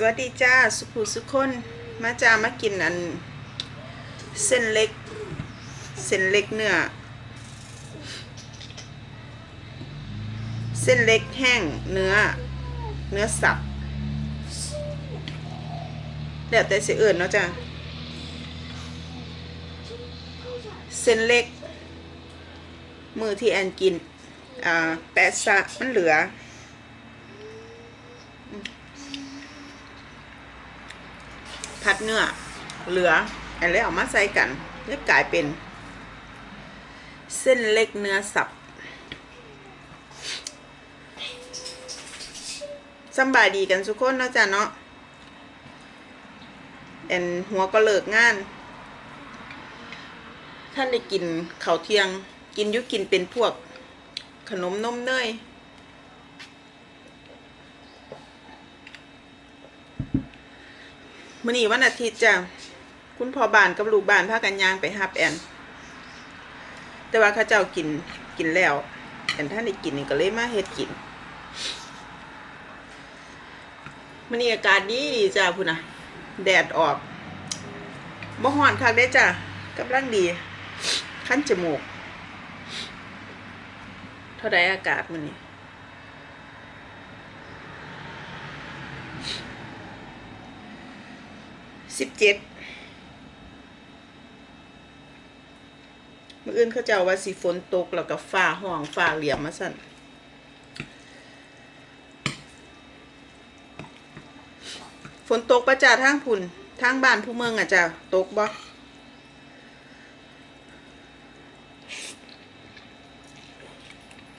สวัสดีจ้าสุภูสุคนมาจ้ามากินอัน เส้นเล็ก เส้นเล็กเนื้อเส้นเล็กแห้งเนื้อ เนื้อสับเดี๋ยวแต่เสิเอื่นเนาะจ้าเส้นเล็ก มือที่แอนกิน อ่า แปะซะมันเหลือ ผัดเนื้อ เหลืออันแล้วเอามาใส่กันแล้วกลายเป็น เส้นเล็กเนื้อสับสบายดีกันทุกคนนะจ้ะเนาะแอนหัวก็เลิกงาน ท่านได้กินข้าวเที่ยง กินยุกินเป็นพวกขนมนมเนย มื่อนี้วันอาทิตย์จ้ะคุณพ่อบานกับลูกบานพากันยางไปฮับแอน แต่ว่าข้าเจ้ากินกินแล้วแอนท่านได้กินนี่ก็เลยมาเฮ็ดกินมื่อนี้อากาศดีดีจ้ะพุ่นนะแดดออกบ่ฮ้อนคักได้จ้ะกำลังดีคันจมูก เท่าใดอากาศมื้อนี้ สิบเจ็ดมื่ออื่นเขาเจ้าว่าสีฝนตกแล้วก็ฟ้าห้องฟ้าเหลี่ยมมาสั่นฝนตกประจ่าทางพุนทางบ้านผู้เมืองอะจ้ะตกบ่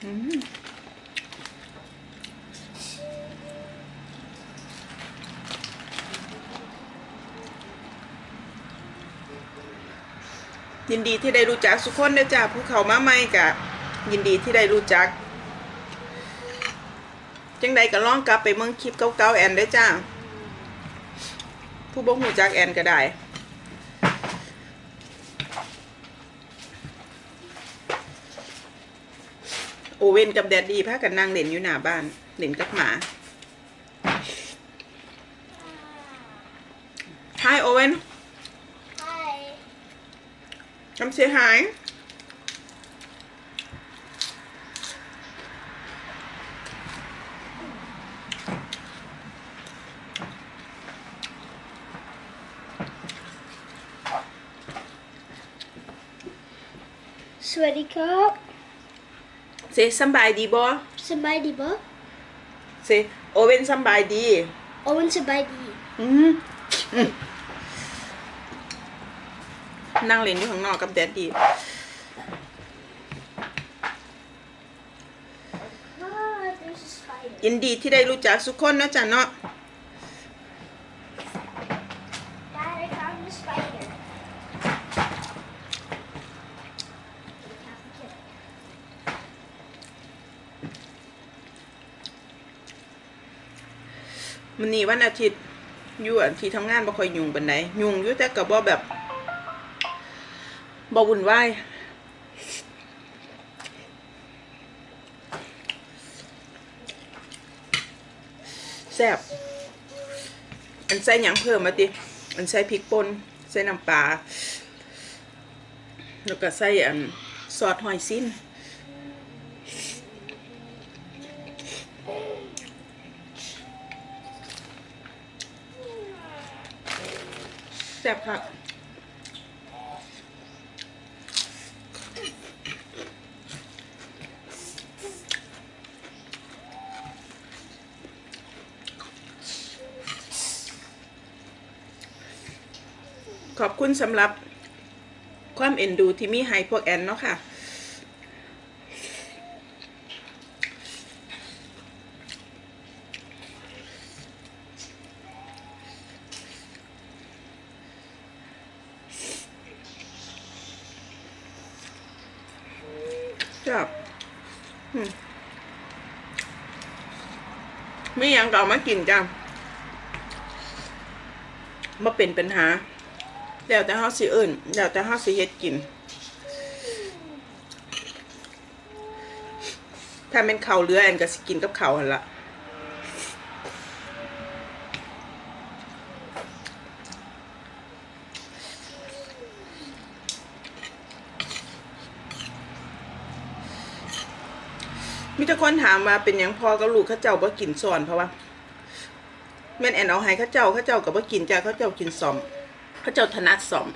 อืม ยินดีที่ได้รู้จักสุกคนเด้จ้าผู้เขามาใหม่กะยินดีที่ได้รู้จัก จังใดก็ล่องกลับไปเมืองคลิปเก่าๆแอนเด้จ้า ผู้บ่หูจักแอนก็ได้โอเว่นกับแดดดี้พากันนั่งเล่นอยู่หน้าบ้านเล่นกับหมา Come say hi. Sweaty cup. Say สำบายดีบ่ Somebody bo. Say โอเว่นสำบายดี Owen somebody. อืมอืม นั่งเล่นอยู่ข้างนอกกับแดดดียินดีที่ได้รู้จักทุกคนนะจ๊ะเนาะมันนี่วันอาทิตย์อยู่อันที่ทำงานบ่ค่อยยุ่งปานใดยุ่งอยู่แต่ก็บ่แบบ บวุ่นวายแซ่บอันใส่หยังเพิ่มมาติอันใส่พริกป่นใส่น้ำปลาแล้วก็ใส่อันซอสหอยซิ้นแซ่บค่ะ ขอบคุณสำหรับความเอ็นดูที่มีให้พวกแอนเนาะค่ะจ้ะอืมไม่ยังก็เอามากินจ้ะมาเป็นปัญหา แล้วแต่เฮาสิอื่นแล้วแต่เฮาสิเฮ็ดกิน ถ้าเป็นข้าวเรือแอนก็สิกินกับข้าวหั่นละมีแต่คนถามว่าเป็นยังพอกับลูกข้าเจ้าบ่กินสอนเพราะว่าแม่นแอนเอาให้ข้าเจ้าข้าเจ้ากับ่กินจ้าข้าเจ้ากินซอม เข้าเจ้าถนัดซอม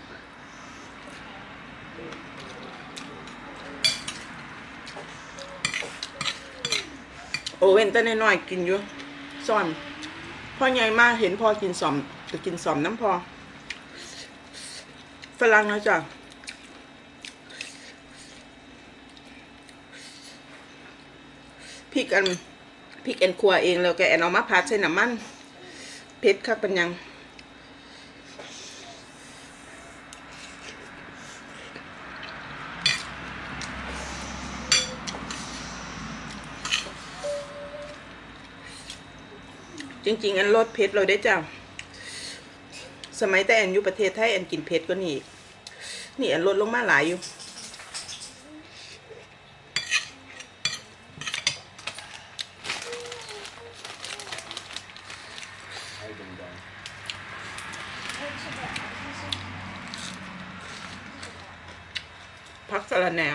โอเว่นแต่น้อยๆกินอยู่ซ่อนพ่อใหญ่มากเห็นพ่อกินซอมก็กินซอมน้ำพอฝรั่งนะจ๊ะพริกอันพริกแอนครัวเองแล้วแกแอนเอามาผัดใส่น้ำมันเผ็ดคักเป็นยัง จริง ๆ อันลดเผ็ดเราได้จ้ะสมัยแต่อันอยู่ประเทศไทยอันกินเผ็ดก็นี่ นี่อันลดลงมาหลายอยู่พักสะระแหน่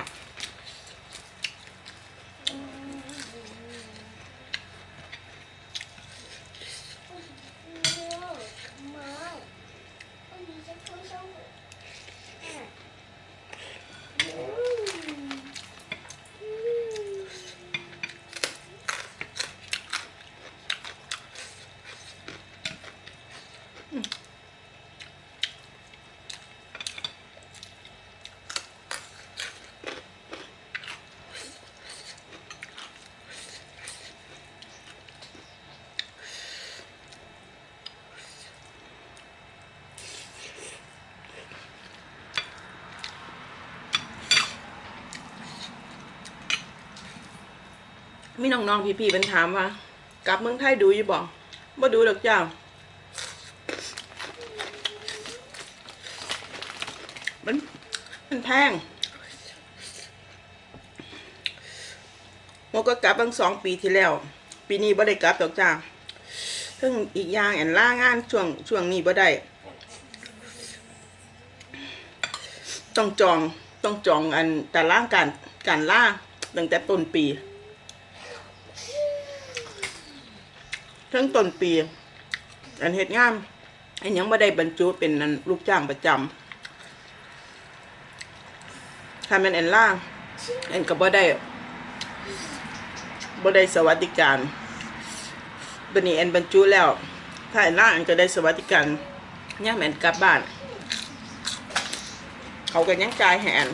มีน้องๆพี่ๆเป็นถามว่ากลับเมืองไทยดูอยู่บ่บ่ดูดอกจ้ามันมันแพงโมก็กลับตั้งสองปีที่แล้ว ปีนี้บ่ได้กลับดอกจ้าซึ่งอีกอย่างแอนล่างานช่วงช่วงนี้บ่ได้ต้องจองต้องจองอันแตารางการการล่าตั้งแต่ต้นปี ทั้งต้นปี อันเหตุงานอันยังไม่ได้บรรจุเป็นลูกจ้างประจำถ้าเป็นแอนล่างแอนก็บ่ได้บ่ได้สวัสดิการบันนี้แอนบรรจุแล้ว ถ้าแอนล่างแอนก็ได้สวัสดิการย่ามแอนกลับบ้าน เขาก็ยังจ่ายให้แอน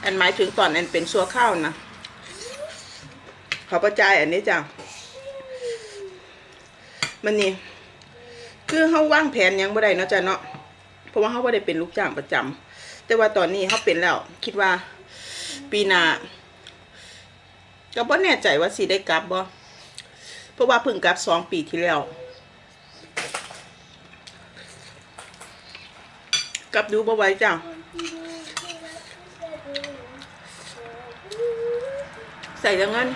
แอนหมายถึงตอนแอนเป็นซัวข้าวนะเขาประจายอันนี้จ้ะ มันนี่คือเขาว่างแผนยังบ่ได้เนาะจ้ะเนาะเพราะว่าเขาบ่ได้เป็นลูกจ้างประจำแต่ว่าตอนนี้เขาเป็นแล้ว คิดว่า ปีหน้าก็บ่แน่ใจว่าสิได้กลับบ่เพราะว่าเพิ่งกลับสองปีที่แล้วกลับดูบ่ไหว้จ้ะใส่แล้วงั้น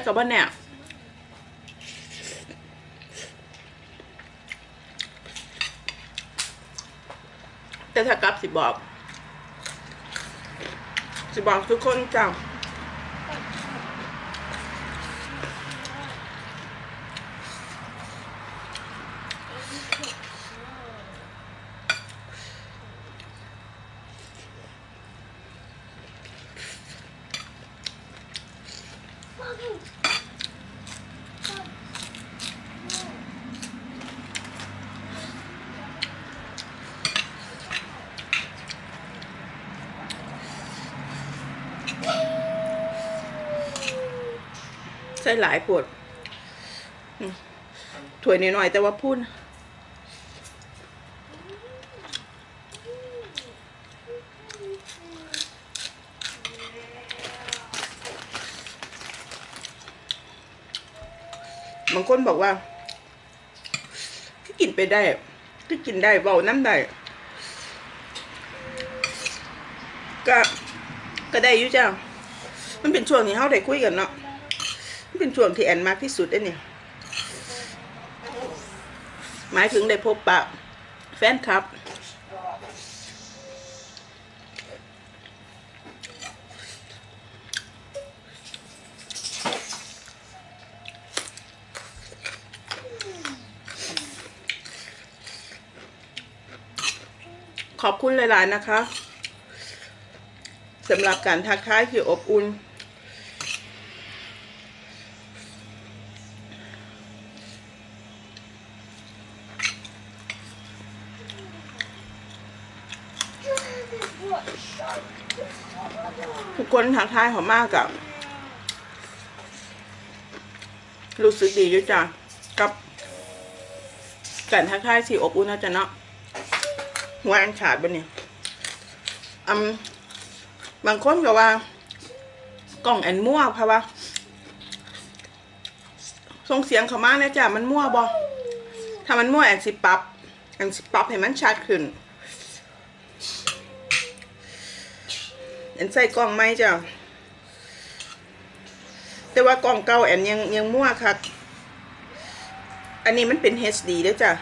ได้กับว่าเนี่ยแต่ถ้ากลับสิบอก สิบอกทุกคนจ้า ส่หลายปวดถ้วยน้อยๆแต่ว่าพูดบางคนบอกว่าที่กินไปได้ที่กินได้เบาน้ำได้ก็ก็ได้อยู่จ้า มันเป็นช่วงที่เขาได้คุยกันเนาะ เป็นช่วงที่แอนมากที่สุดได้เนี่ยหมายถึงได้พบปะแฟนคลับ ขอบคุณหลาย ๆ นะคะสำหรับการทักทายที่อบอุ่น ทุกคนทักทายเขามากกับรู้สึกดีอยู่จ้ะกับการทักทายที่อบอุ่นนะจ๊ะเนาะหัวอันขาดบนเนี่ยอืมบางคนก็ว่ากล่องแอนมั่วเพราะว่าส่งเสียงเขามาเนี่ยจ้ะมันมั่วบอถ้ามันมั่วแอนสิปรับแอนสิปรับให้มันชัดขึ้น อนใส่กล่องไหมจ้ะแต่ว่ากล่องเก่าแอนยังยังมั่วครับอันนี้มันเป็น HD เด้อจ้ะ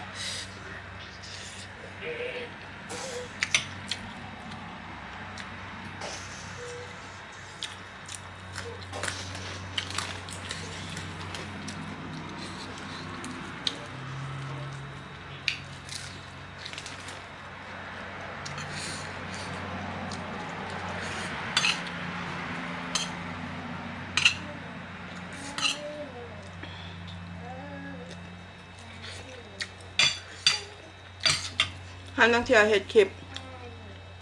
ฮันนังเทียเห็ดคลิป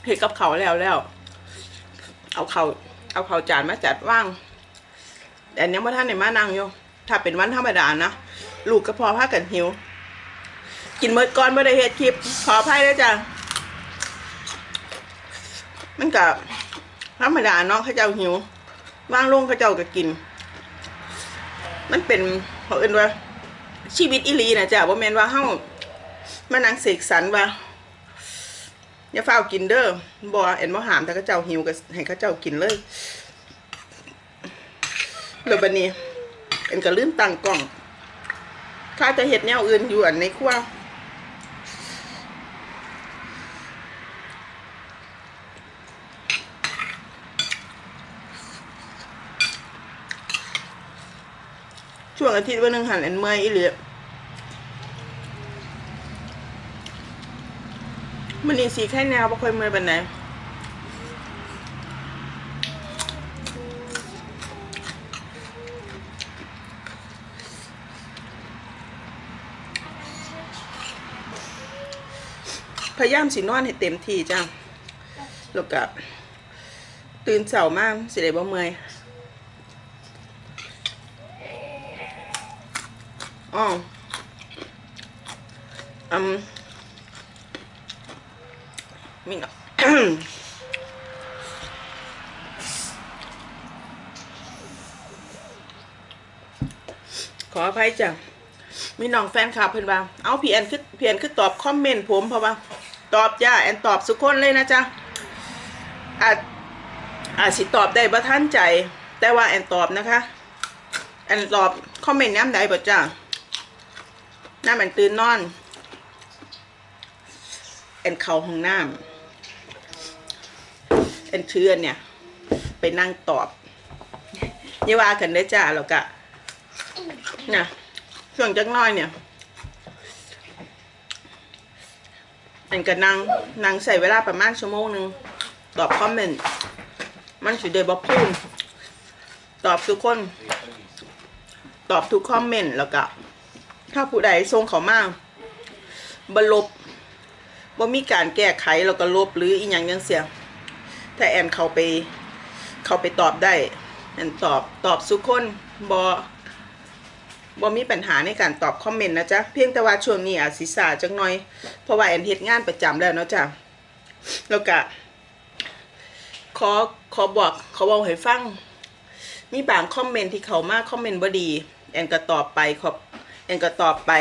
เห็ดกับเขาแล้วแล้ว เอาเขาเอาเขาจานมาจัดว่าง แต่อันยังว่าท่านไหนมานั่งอยู่ถ้าเป็นวันธรรมดานะลูกก็พอพากันหิว กินเมื่อก่อนไม่ได้เห็ดคลิปขออภัยด้วยจ้ะมันกับธรรมดาเนาะเขาเจ้าหิวว่างลงเขาเจ้าก็กิน มันเป็นเขาเอื่นว่าชีวิตอีหลีนะจ้ะว่าแมนว่าเฮ้ามานั่งเสกสรรว่า อย่าเฝ้าวกินเด้อบ่เอ็นบ่หามแต่เขาเจ้าหิวก็ให้เขาเจ้ากินเลยแล้วบันี้เอ็นก็ลืมตังกล้องข้าจะเฮ็ดแนวอื่นอยู่อันในครัวช่วงอาทิตย์วันหนึ่งหันเอ็นเมื่อยอีหลี มันนี่สีแค่แนวบ่ค่อยเมื่อยปานใดพยายามสินอนให้เต็มที่จ้าแล้วก็ตื่นเช้ามากสิได้บ่เมื่อยอ๋ออืม มิงอะขออภัยจ้ะมีน้องแฟนคลับเพิ่อนว่า เอาพี่แอนคือพี่แอนคือตอบคอมเมนต์ผมเพราะว่า ตอบจ้าแอนตอบสุกคนเลยนะจ๊ะอาจอาจสิตอบได้บ่ทันใจ แต่ว่าแอนตอบนะคะ แอนตอบคอมเมนต์ย้ำใดบ่จ้าน้าแอนตื่นนอน แอนเข้าห้องน้ำ อ็นเชื่อเนี่ย ไปนั่งตอบอย่ว่ากันได้จ้าแล้วก็นี่ยช่วงจักน้อยเนี่ยอันก็นั่งนั่งใส่เวลาประมาณชั่วโมงหนึ่งตอบคอมเมนต์มันสิเดบอพูนตอบทุกคน ตอบทุกคอมเมนต์แล้วก็ถ้าผู้ใดส่งเขามาบลบบ่มีการแก้ไขแล้วก็ลบหรืออีหยังยังเสีย ถ้าแอนเขาไป เขาไปตอบได้แอนตอบตอบสุคนบอบอมีปัญหาในการตอบคอมเมนต์นะจ๊ะ เพียงแต่ว่าช่วงนี้อาจสิสาจักหน่อย เพราะว่าแอนเฮ็ดงานประจำแล้วเนาะจ๊ะ แล้วก็ขอขอบอกขอบอกให้ฟัง มีบางคอมเมนต์ที่เขามาคอมเมนต์บ่ดี แอนก็ตอบไปขอบแอนก็ตอบไป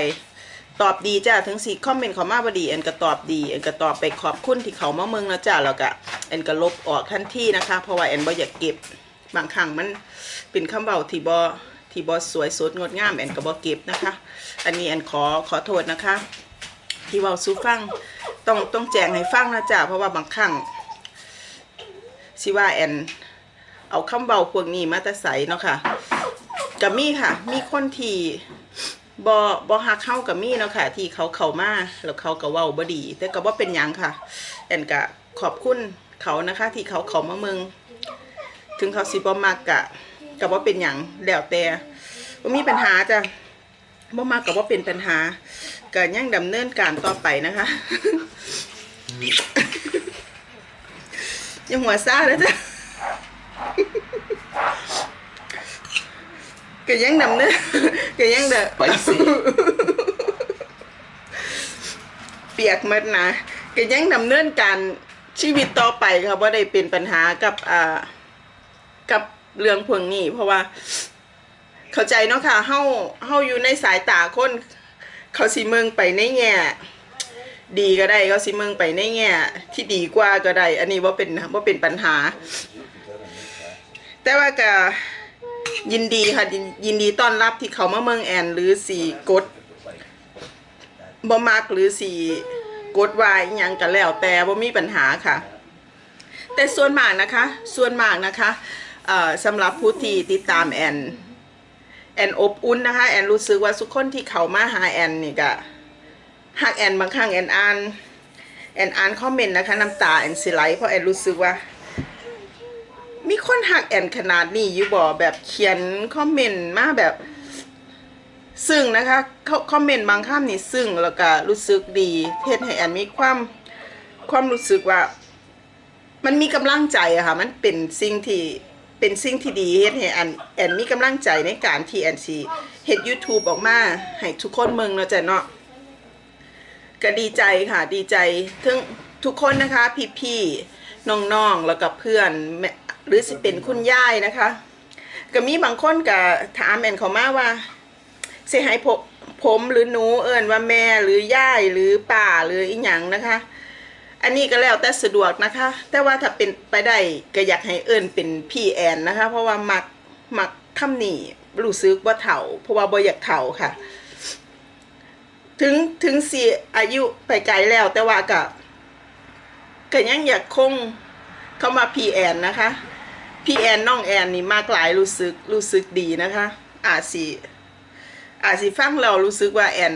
ตอบดีจ้าทั้งสี่คอมเมนต์เขามาบดีแอนก็ตอบดีแอนก็ตอบไปขอบคุณที่เขามาเมืองแล้วจ้าแล้วก็แอนก็ลบออกทันทีนะคะ เพราะว่าแอนบ่อยากเก็บบางครั้งมันเป็นคำเบาที่บอที่บอสวยสดงดงามแอนก็บอเก็บนะคะ อันนี้แอนขอขอโทษนะคะ ที่เว้าสู้ฟังต้องต้องแจ้งให้ฟังนะจ๊ะเพราะว่าบางครั้งสิว่าแอนเอาคำเบาพวกนี้มาแต่ใสเนาะค่ะกับมีค่ะ มีคนที่ บอบอฮักเข้ากับมีเนาะค่ะ ที่เขาเข้ามาแล้วเขาก็เว้าบ่ดี แต่ก็บ่เป็นหยังค่ะแอนก็ขอบคุณเขานะคะ ที่เขาเขามาเมืองถึงเขาสิบ่มักกะก็บ่เป็นหยังแล้วแต่บ่มีปัญหาจ้ะบ่มักก็บ่เป็นปัญหาก็ยังดำเนินการต่อไปนะคะยังหัวซ่าแล้วจ้ะ ก็ยังดำเนินก็ยังเด้อ Spicy. เปียกหมดนะก็ยังดำเนินการชีวิตต่อไปค่ะว่าได้เป็นปัญหากับอ่ากับเรื่องพวกนี้ เพราะว่า เข้าใจเนาะค่ะเฮาเฮาอยู่ในสายตาคน เขาสิเมืองไปในแง่ดีก็ได้เขาสิเมืองไปในแง่ที่ดีกว่าก็ได้ อันนี้ว่าเป็นว่าเป็นปัญหา แต่ว่าก็ ยินดีค่ะยินยินดีต้อนรับที่เขามาเมืองแอน หรือสีกดบ่มักหรือสีกดวายยังกันแล้วแต่บ่มีปัญหาค่ะ แต่ส่วนมากนะคะ ส่วนมากนะคะสำหรับผู้ที่ติดตามแอน แอนอบอุ่นนะคะ แอนรู้สึกว่าทุกคนที่เขามาหาแอนนี่ก็ฮักแอนบางครั้งแอนอ่านแอนอ่านคอมเมนต์นะคะน้ำตาแอนสิไลเพราะแอนรู้สึกว่า มีคนหักแอนขนาดนี้อยู่บ่แบบเขียนคอมเมนต์มาแบบ ซึ่งนะคะเขาคอมเมนต์บางคำนี่ซึ่งแล้วก็รู้สึกดีเทศให้แอนมีความความรู้สึกว่า มันมีกำลังใจอะค่ะ มันเป็นสิ่งที่เป็นสิ่งที่ดีเฮ็ดให้แอนแอนมีกำลังใจในการที่แอนสิเฮ็ด YouTube ออกมาให้ทุกคนเมืองเนาะจ้ะเนาะก็ดีใจค่ะ ดีใจถึงทุกคนนะคะ พี่ๆน้องๆแล้วก็เพื่อนแหรือสิเป็นคุณยายนะคะ ก็มีบางคนก็ถามแอนเขามาว่าเสิให้ผมผมหรือหนูเอิ้นว่าแม่หรือย่ายหรือป่าหรืออีหยังนะคะ อันนี้ก็แล้วแต่สะดวกนะคะ แต่ว่าถ้าเป็นไปได้ก็อยากให้เอิ้นเป็นพี่แอนนะคะ เพราะว่ามักมักคำนี้รู้สึกว่าเฒ่าเพราะว่าบ่อยากเฒ่าค่ะ ถึงถึงสิอายุไปไกลแล้วแต่ว่าก็ก็ยังอยากคงเข้ามาพี่แอนนะคะ พี่แอนน้องแอนนี่มากหลายรู้สึกรู้สึกดีนะคะ อาจสิอาจสิฟังเรารู้สึกว่าแอน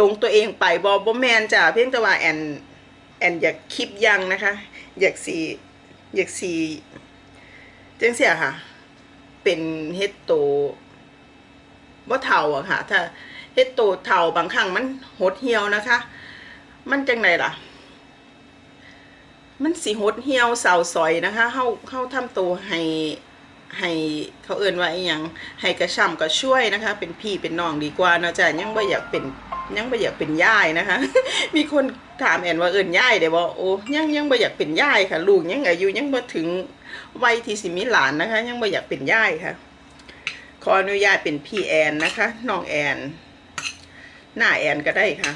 ลงตัวเองไปบอบแมนจ้ะเพียงแต่ว่าแอนแอนอยากคลิปยังนะคะ อยากสีอยากสีจังเสียค่ะ เป็นเฮ็ดโตบ่เท่าอะค่ะ ถ้าเฮ็ดโตเท่าบางครั้งมันหดเหี่ยวนะคะ มันจังไดล่ะ มันสิหดเหี่ยวเสาซอยนะคะเฮาเฮาทำตัวให้ให้เขาเอินว่าอหยังให้กระช่ำก็ช่วยนะคะ เป็นพี่เป็นน้องดีกว่านาะจ้ะยังไม่อยากเป็นยังไม่อยากเป็นย่ายนะคะ มีคนถามแอนว่าเอินย่ายได้บ่โอ้ยังยังไม่อยากเป็นย่ายค่ะ ลูกยังอายุยังบ่ถึงวัยที่สิมีหลานนะคะ ยังไม่อยากเป็นย่ายค่ะ ขออนุญาตเป็นพี่แอนนะคะน้องแอน หน้าแอนก็ได้ค่ะ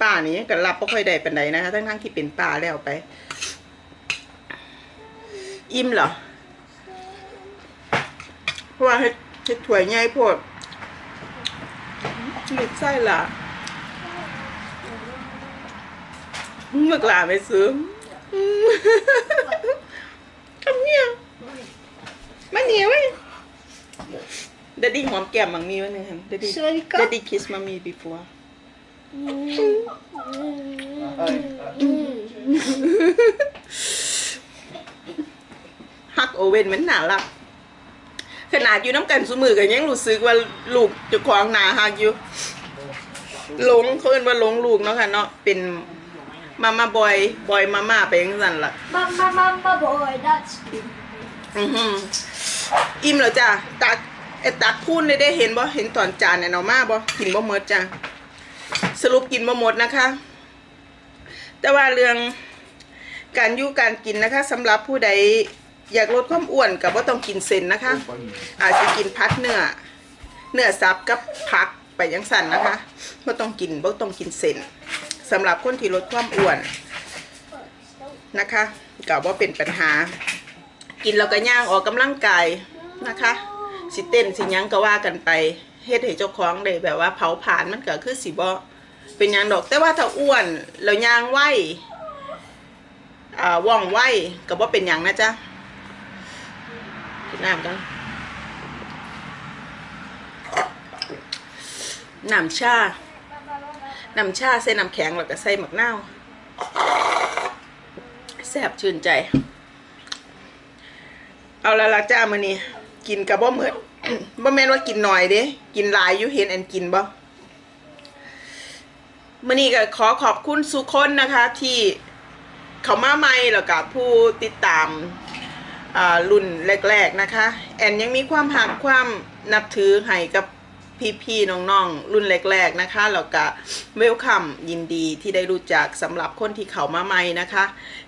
ป้านี่ยังก็รับบ่ค่อยได้เปานใดนะคะทั้งทั้งๆที่เป็นป้าแล้วไป อิ่มเหรอ เพราะว่าเฮ็ดเฮ็ดถ้วยใหญ่โพดหลุดไส้ละเมื่อกลาไปซื้ออืมคำเนี่ยมาเหนียวเว้ยดดดี้หอมแก้มมังมีไว้หนึ่งครับดดดี้ Sorika? ดดดี้ kiss mommy before Mm. ฮักโอเว่นมันน่ารักขนาดอยู่น้ำกันสุมือกันยังรู้สึกว่าลูกเจะควางหนาฮักอยู่หลงเขาเอิ้นว่าหลงลูกเนาะค่ะเนาะเป็นมามาบอยบอยมาม่าไปยังสั่นล่ะ Mama, mama, boy, that's อือหืออิ่มแล้วจ้ะตักไอ้ตักพูนได้ได้เห็นบ่เห็นตอนจานเนี่ยเอามาบ่กินบ่หมดจ้ะสรุปกินบ่หมดนะคะ แต่ว่าเรื่องการอยู่การกินนะคะสำหรับผู้ใด อยากลดความอ้วนกับว่าต้องกินเส้นนะคะ อาจจะกินพัดเนื้อเนื้อสับกับผักไปยังสั่นนะคะบ่าต้องกินบ่าต้องกินเส้นสำหรับคนที่ลดความอ้วนนะคะก็บ่เป็นปัญหา กินแล้วก็ย่างออกกำลังกายนะคะสิเต้นสิยังก็ว่ากันไปเฮ็ดให้เจ้าของได้แบบว่าเผาผลาญมันก็คือสิบ่เป็นยังดอก แต่ว่าถ้าอ้วนแล้วย่างไวอ่าว่องไวก็บ่เป็นยังนะจ๊ะ นน้ำกันน้ำชา น้ำชาใส่น้ำแข็งแล้วก็ใส่หมักนาแซ่บชื่นใจ เอาละละจ้ามื้อนี้กินกับบ่เหมือนบ่แม่นว่ากินหน่อยเด้กินหลายอยู่เห็นแอนกินบ่มื้อนี้ก็ขอขอบคุณสุคนนะคะที่เขามาใหม่แล้วก็ผู้ติดตาม รุ่นแรก ๆ นะคะ แอนยังมีความหักความนับถือให้กับพี่ๆน้องๆ รุ่นแรก ๆ นะคะแล้วก็เวลคัมยินดีที่ได้รู้จักสำหรับคนที่เขามาใหม่นะคะ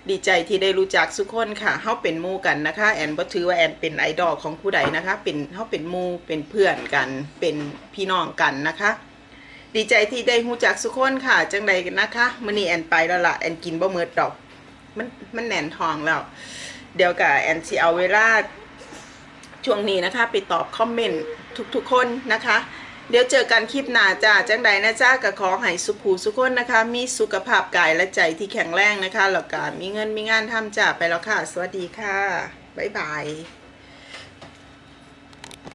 ดีใจที่ได้รู้จักสุกคนค่ะเฮาเป็นมู่กันนะคะ แอนบ่ถือว่าแอนเป็นไอดอลของผู้ใดนะคะ เป็นเฮาเป็นมู่เป็นเพื่อนกันเป็นพี่น้องกันนะคะ ดีใจที่ได้รู้จักสุกคนค่ะ จังใดกันนะคะมื้อนี้แอนไปแล้วล่ะแอนกินบ่หมดดอก มันมันแหน่นทองแล้ว เดียวกับแอนซีเอาเวลาช่วงนี้นะคะ ไปตอบคอมเมนต์ทุกๆคนนะคะ เดี๋ยวเจอกันคลิปหน้าจ้าจังใดนะจ้ากับขอให้สุภูสุขคนนะคะ มีสุขภาพกายและใจที่แข็งแรงนะคะแล้วก็มีเงินมีงานทำจ้าไปแล้วค่ะ สวัสดีค่ะ บ๊ายบาย